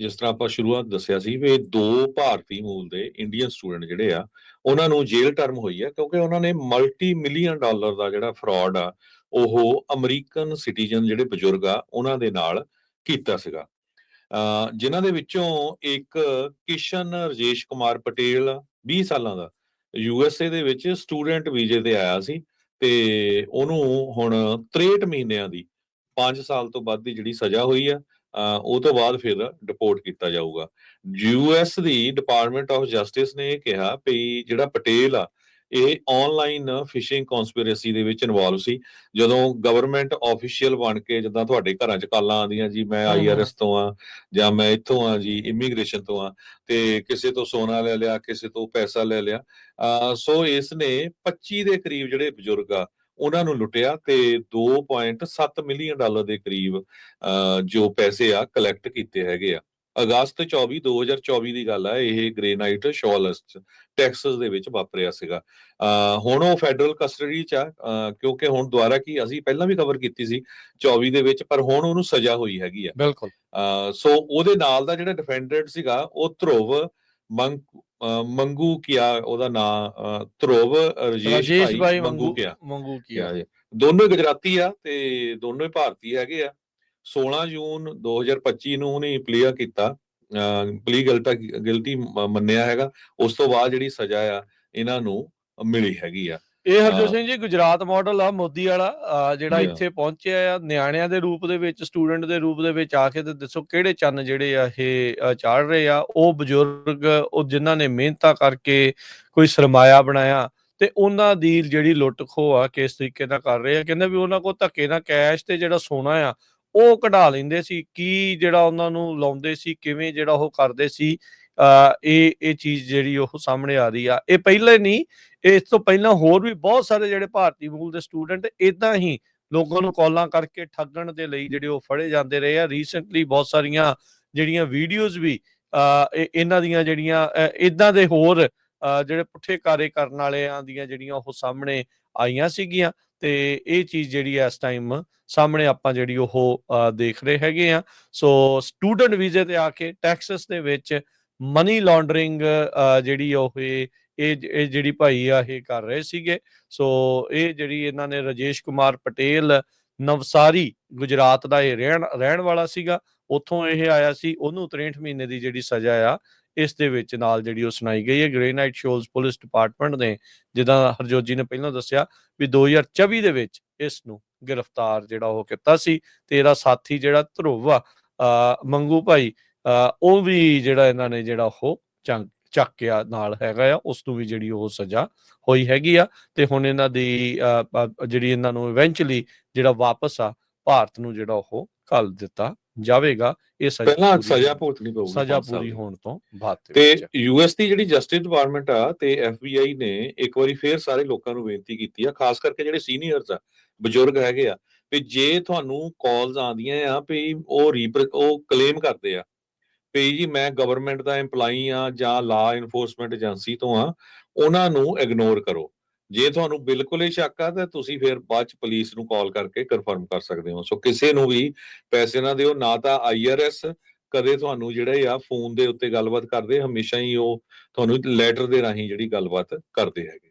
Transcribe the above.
ਜਿਸ ਤਰ੍ਹਾਂ ਆਪਾਂ ਸ਼ੁਰੂਆਤ ਦੱਸਿਆ ਸੀ ਵੀ ਦੋ ਭਾਰਤੀ ਮੂਲ ਦੇ ਇੰਡੀਅਨ ਸਟੂਡੈਂਟ ਜਿਹੜੇ ਆ, ਉਹਨਾਂ ਨੂੰ ਜੇਲ੍ਹ ਟਰਮ ਹੋਈ ਆ ਕਿਉਂਕਿ ਉਹਨਾਂ ਨੇ ਮਲਟੀ ਮਿਲੀਅਨ ਡਾਲਰ ਦਾ ਜਿਹੜਾ ਫਰਾਡ ਆ, ਉਹ ਅਮਰੀਕਨ ਸਿਟੀਜ਼ਨ ਜਿਹੜੇ ਬਜ਼ੁਰਗ ਆ, ਉਹਨਾਂ ਦੇ ਨਾਲ ਕੀਤਾ ਸੀਗਾ। ਅ ਜਿਨ੍ਹਾਂ ਦੇ ਵਿੱਚੋਂ ਇੱਕ ਕਿਸ਼ਨ ਰਜੇਸ਼ ਕੁਮਾਰ ਪਟੇਲ 20 ਸਾਲਾਂ ਦਾ ਯੂ ਐਸ ਏ ਦੇ ਵਿੱਚ ਸਟੂਡੈਂਟ ਵੀਜ਼ੇ ਤੇ ਆਇਆ ਸੀ ਤੇ ਉਹਨੂੰ ਹੁਣ 63 ਮਹੀਨਿਆਂ ਦੀ 5 ਸਾਲ ਤੋਂ ਵੱਧ ਦੀ ਜਿਹੜੀ ਸਜ਼ਾ ਹੋਈ ਆ ਉਹ ਤੋਂ ਬਾਅਦ ਫਿਰ ਡਿਪੋਰਟ ਕੀਤਾ ਜਾਊਗਾ। ਯੂ ਐਸ ਦੀ ਡਿਪਾਰਟਮੈਂਟ ਆਫ ਜਸਟਿਸ ਨੇ ਇਹ ਕਿਹਾ ਵੀ ਜਿਹੜਾ ਪਟੇਲ ਆ ਇਹ ਆਨਲਾਈਨ ਫਿਸ਼ਿੰਗ ਕਨਸਪੀਰੇਸੀ ਦੇ ਵਿੱਚ ਇਨਵੋਲਵ ਸੀ। ਜਦੋਂ ਗਵਰਨਮੈਂਟ ਆਫੀਸ਼ੀਅਲ ਬਣ ਕੇ ਜਿੱਦਾਂ ਤੁਹਾਡੇ ਘਰਾਂ 'ਚ ਕਾਲਾਂ ਆਉਂਦੀਆਂ ਜੀ ਮੈਂ। ਆਈਆਰਐਸ ਤੋਂ ਆ ਜਾਂ ਮੈਂ ਇੱਥੋਂ ਆ ਜੀ ਇਮੀਗ੍ਰੇਸ਼ਨ ਤੋਂ ਆ ਤੇ ਕਿਸੇ ਤੋਂ ਸੋਨਾ ਲੈ ਲਿਆ ਕਿਸੇ ਤੋਂ ਪੈਸਾ ਲੈ ਲਿਆ। ਸੋ ਇਸ ਨੇ 25 ਦੇ ਕਰੀਬ ਜਿਹੜੇ ਬਜ਼ੁਰਗ ਆ ਉਹਨਾਂ ਨੂੰ ਲੁੱਟਿਆ ਤੇ 2.7 ਮਿਲੀਅਨ ਡਾਲਰ ਦੇ ਕਰੀਬ ਜੋ ਪੈਸੇ ਆ ਕਲੈਕਟ ਕੀਤੇ ਹੈਗੇ ਆ। ਅਗਸਤ 24 2024 ਦੀ ਗੱਲ ਆ ਇਹ ਗ੍ਰੇਨਾਈਟ ਸ਼ੋਲਸ ਟੈਕਸਸ ਦੇ ਵਿੱਚ ਵਾਪਰਿਆ ਸੀਗਾ। ਹੁਣ ਉਹ ਫੈਡਰਲ ਕਸਟਡੀ ਚ ਆ ਕਿਉਂਕਿ ਹੁਣ ਦੁਬਾਰਾ ਕੀ ਅਸੀਂ ਪਹਿਲਾਂ ਵੀ ਕਵਰ ਕੀਤੀ ਸੀ 24 ਦੇ ਵਿੱਚ ਪਰ ਹੁਣ ਉਹਨੂੰ ਸਜ਼ਾ ਹੋਈ ਹੈਗੀ ਆ। ਬਿਲਕੁਲ। ਸੋ ਉਹਦੇ ਨਾਲ ਦਾ ਜਿਹੜਾ ਡਿਫੈਂਡੈਂਟ ਸੀਗਾ ਉਹ ਧਰੁਵ ਮੰਗ ਕੀਆ ਉਹਦਾ ਨਾਂ ਧਰੁਵ ਰਜੇਸ਼ ਭਾਈ ਮੰਗੂ ਕੀਆ। ਮੰਗੂ ਕੀ ਕਿਹਾ ਜੀ। ਦੋਨੋਂ ਗੁਜਰਾਤੀ ਆ ਤੇ ਦੋਨੋਂ ਹੀ ਭਾਰਤੀ ਹੈਗੇ ਆ। 16 ਜੂਨ 2025 ਨੂੰ ਉਹਨੇ ਪਲੀਅਰ ਕੀਤਾ। ਪਲੀ ਗਲਤਾ ਗਿਲਟੀ ਮੰਨਿਆ ਹੈਗਾ। ਉਸ ਤੋਂ ਬਾਅਦ ਜਿਹੜੀ ਸਜ਼ਾ ਆ ਇਹਨਾਂ ਨੂੰ ਮਿਲੀ ਹੈਗੀ ਆ। ਇਹ ਹਰਜੋਤ। ਸਿੰਘ ਜੀ ਗੁਜਰਾਤ ਮਾਡਲ ਆ ਮੋਦੀ ਵਾਲਾ ਜਿਹੜਾ। ਇੱਥੇ ਪਹੁੰਚਿਆ ਆ ਨਿਆਣਿਆਂ ਦੇ ਰੂਪ ਦੇ ਵਿੱਚ ਸਟੂਡੈਂਟ ਦੇ ਰੂਪ ਦੇ ਵਿੱਚ ਆ ਕੇ ਤੇ ਦੱਸੋ ਕਿਹੜੇ ਚੰਨ ਜਿਹੜੇ ਆ ਇਹ ਚਾੜ ਰਹੇ ਆ ਉਹ ਬਜ਼ੁਰਗ ਉਹ ਜਿਨ੍ਹਾਂ ਨੇ ਮਿਹਨਤਾਂ ਕਰਕੇ ਕੋਈ ਸਰਮਾਇਆ ਬਣਾਇਆ ਤੇ ਉਹਨਾਂ ਦੀ ਜਿਹੜੀ ਲੁੱਟ ਖੋਹ ਆ ਕਿਸ ਤਰੀਕੇ ਨਾਲ ਕਰ ਰਹੇ ਆ ਕਹਿੰਦੇ ਵੀ ਉਹਨਾਂ ਕੋਲ ਧੱਕੇ ਨਾਲ ਕੈਸ਼ ਤੇ ਜਿਹੜਾ ਸੋਨਾ ਆ ਉਹ ਕਢਾ ਲੈਂਦੇ ਸੀ ਕੀ ਜਿਹੜਾ ਉਹਨਾਂ ਨੂੰ ਲਾਉਂਦੇ ਸੀ ਕਿਵੇਂ ਜਿਹੜਾ ਉਹ ਕਰਦੇ ਸੀ ਇਹ ਇਹ ਚੀਜ਼ ਜਿਹੜੀ ਉਹ ਸਾਹਮਣੇ ਆ ਰਹੀ ਆ ਇਹ ਪਹਿਲੇ ਨਹੀਂ ਇਸ ਤੋਂ ਪਹਿਲਾਂ ਹੋਰ ਵੀ ਬਹੁਤ ਸਾਰੇ ਜਿਹੜੇ ਭਾਰਤੀ ਮੂਲ ਦੇ ਸਟੂਡੈਂਟ ਇਦਾਂ ਹੀ ਲੋਕਾਂ ਨੂੰ ਕਾਲਾਂ ਕਰਕੇ ਠੱਗਣ ਦੇ ਲਈ ਜਿਹੜੇ ਉਹ ਫੜੇ ਜਾਂਦੇ ਰਹੇ ਆ। ਰੀਸੈਂਟਲੀ ਬਹੁਤ ਸਾਰੀਆਂ ਜਿਹੜੀਆਂ ਵੀਡੀਓਜ਼ ਵੀ ਇਹਨਾਂ ਦੀਆਂ ਜਿਹੜੀਆਂ ਇਦਾਂ ਦੇ ਹੋਰ ਜਿਹੜੇ ਪੁੱਠੇ ਕਾਰੇ ਕਰਨ ਵਾਲਿਆਂ ਦੀਆਂ ਜਿਹੜੀਆਂ ਉਹ ਸਾਹਮਣੇ ਆਈਆਂ ਸੀਗੀਆਂ ਤੇ ਇਹ ਚੀਜ਼ ਜਿਹੜੀ ਇਸ ਟਾਈਮ ਸਾਹਮਣੇ ਆਪਾਂ ਜਿਹੜੀ ਉਹ ਦੇਖ ਰਹੇ ਹੈਗੇ ਆ। ਸੋ ਸਟੂਡੈਂਟ ਵੀਜ਼ੇ ਤੇ ਆ ਕੇ ਟੈਕਸਸ ਦੇ ਵਿੱਚ ਮਨੀ ਲਾਂਡਰਿੰਗ ਜਿਹੜੀ ਉਹ ਇਹ ਇਹ ਜਿਹੜੀ ਭਾਈ ਆ, ਇਹ ਕਰ ਰਹੇ ਸੀਗੇ। ਸੋ ਇਹ ਜਿਹੜੀ ਇਹਨਾਂ ਨੇ ਰਜੇਸ਼ ਕੁਮਾਰ ਪਟੇਲ ਨਵਸਾਰੀ ਗੁਜਰਾਤ ਦਾ ਇਹ ਰਹਿਣ ਰਹਿਣ ਵਾਲਾ ਸੀਗਾ। ਉੱਥੋਂ ਇਹ ਆਇਆ ਸੀ। ਉਹਨੂੰ 63 ਮਹੀਨੇ ਦੀ ਜਿਹੜੀ ਸਜ਼ਾ ਆ, ਇਸ ਦੇ ਵਿੱਚ ਨਾਲ ਜਿਹੜੀ ਉਹ ਸੁਣਾਈ ਗਈ ਹੈ। ਗ੍ਰੇਨਾਈਟ ਸ਼ੋਲਸ ਪੁਲਿਸ ਡਿਪਾਰਟਮੈਂਟ ਨੇ ਜਿੱਦਾਂ ਹਰਜੋਤ ਜੀ ਨੇ ਪਹਿਲਾਂ ਦੱਸਿਆ ਵੀ 2024 ਦੇ ਵਿੱਚ ਇਸ ਨੂੰ ਗ੍ਰਿਫਤਾਰ ਜਿਹੜਾ ਉਹ ਕੀਤਾ ਸੀ। ਤੇ ਇਹਦਾ ਸਾਥੀ ਜਿਹੜਾ ਧਰੋਵਾ, ਅਹ ਮੰਗੂ ਭਾਈ, ਅਹ ਉਹ ਵੀ ਜਿਹੜਾ ਇਹਨਾਂ ਨੇ ਜਿਹੜਾ ਉਹ ਚੰਗ ਚੱਕਿਆ ਨਾਲ ਹੈਗਾ ਆ ਉਸ ਨੂੰ ਵੀ ਜਿਹੜੀ ਉਹ ਸਜ਼ਾ ਹੋਈ ਹੈਗੀ ਆ ਤੇ ਹੁਣ ਇਹਨਾਂ ਦੀ ਜਿਹੜੀ ਇਹਨਾਂ ਨੂੰ ਇਵੈਂਚੁਅਲੀ ਜਿਹੜਾ ਵਾਪਸ ਆ ਭਾਰਤ ਨੂੰ ਜਿਹੜਾ ਉਹ ਘੱਲ ਦਿੱਤਾ ਜਾਵੇਗਾ ਇਹ ਸਜ਼ਾ ਪਹਿਲਾਂ ਸਜ਼ਾ ਭੁਗਤਣੀ ਪਊਗੀ ਸਜ਼ਾ ਪੂਰੀ। ਹੋਣ ਤੋਂ ਬਾਅਦ ਤੇ ਯੂਐਸ ਦੀ ਜਿਹੜੀ ਜਸਟਿਸ ਡਿਪਾਰਟਮੈਂਟ ਆ ਤੇ ਐਫਬੀਆਈ ਨੇ ਇੱਕ ਵਾਰੀ ਫੇਰ ਸਾਰੇ ਲੋਕਾਂ ਨੂੰ ਬੇਨਤੀ ਕੀਤੀ ਆ ਖਾਸ ਕਰਕੇ ਜਿਹੜੇ ਸੀਨੀਅਰਸ ਆ ਬਜ਼ੁਰਗ ਹੈਗੇ ਆ ਵੀ ਜੇ ਤੁਹਾਨੂੰ ਕਾਲਸ ਆਉਂਦੀਆਂ ਆ ਵੀ ਉਹ ਰੀਪਰ ਉਹ ਕਲੇਮ ਕਰਦੇ ਆ ਵੀ ਜੀ ਮੈਂ ਗਵਰਨਮੈਂਟ ਦਾ EMPLOYEE ਆ ਜਾਂ ਲਾ ਇਨਫੋਰਸਮੈਂਟ ਏਜੰਸੀ ਤੋਂ ਆ ਉਹਨਾਂ ਨੂੰ ਇਗਨੋਰ ਕਰੋ। ਜੇ ਤੁਹਾਨੂੰ ਬਿਲਕੁਲ ਹੀ ਸ਼ੱਕ ਆ ਤਾਂ ਤੁਸੀਂ ਫਿਰ ਬਾਅਦ ਚ ਪੁਲਿਸ ਨੂੰ ਕਾਲ ਕਰਕੇ ਕਨਫਰਮ ਕਰ ਸਕਦੇ ਹੋ। ਸੋ ਕਿਸੇ ਨੂੰ ਵੀ ਪੈਸੇ ਨਾ ਦਿਓ, ਨਾ ਤਾਂ ਆਈਆਰਐਸ ਕਦੇ ਤੁਹਾਨੂੰ ਜਿਹੜੇ ਆ ਫੋਨ ਦੇ ਉੱਤੇ ਗੱਲਬਾਤ ਕਰਦੇ, ਹਮੇਸ਼ਾ ਹੀ ਉਹ ਤੁਹਾਨੂੰ ਲੈਟਰ ਦੇ ਰਾਹੀਂ ਜਿਹੜੀ ਗੱਲਬਾਤ ਕਰਦੇ ਹੈਗੇ।